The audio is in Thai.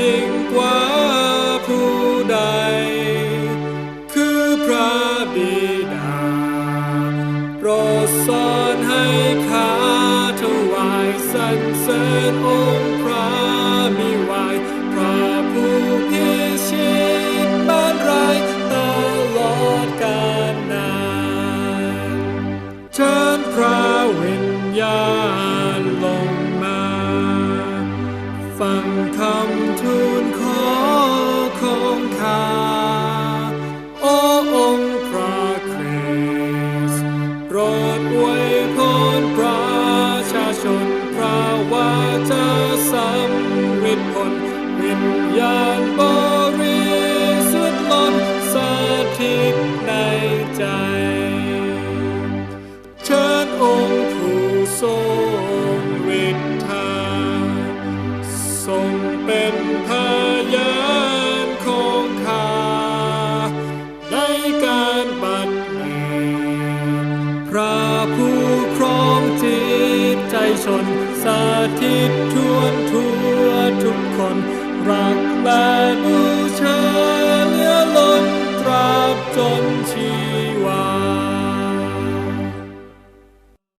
ยิ่งกว่าผู้ใด คือพระบิดา โปรดสอนให้ข้าถวายสรรเสริญองค์พระมิวายพระผู้พิชิตบ้านไรตลอดกาลนานเชิญพระวิญญาณลงมา ฟัง โปรดอวยพรประชาชนพระวาจาสำริดผลวิญญาณบริสุทธิ์ล้นสถิตในใจ เชิญองค์ผู้ทรงฤทธาทรงเป็นพยาน น สาธิตทวนทั่วทุกคน รักและบูชา